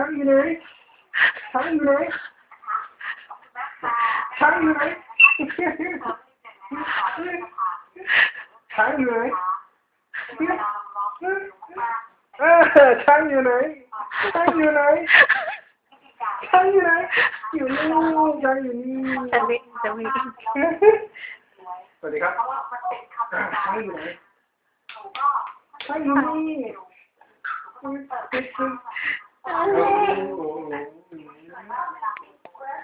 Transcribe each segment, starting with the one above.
ช้างอยู่ไหนช้างอยู่ไหนช้างอยู่ไหนช้างอยู่ไหนเออช้างอยู่ไหนช้างอยู่ไหนช้างอยู่ไหนอยู่นี่ช้างอยู่นี่จะไม่จะไม่สวัสดีครับช้างอยู่ไหนช้างอยู่นี่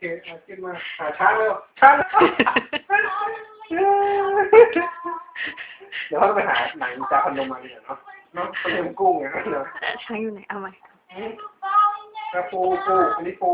เคเอาขึ้นมาหาช้างเร็วช้างเดี๋ยวเราไปหาหนังจากพนมมาเนี่ยเนาะเนาะพนมกุ้งอย่างนั้นเนาะช้างอยู่ไหนเอาไหมกระปูปูอันนี้ปู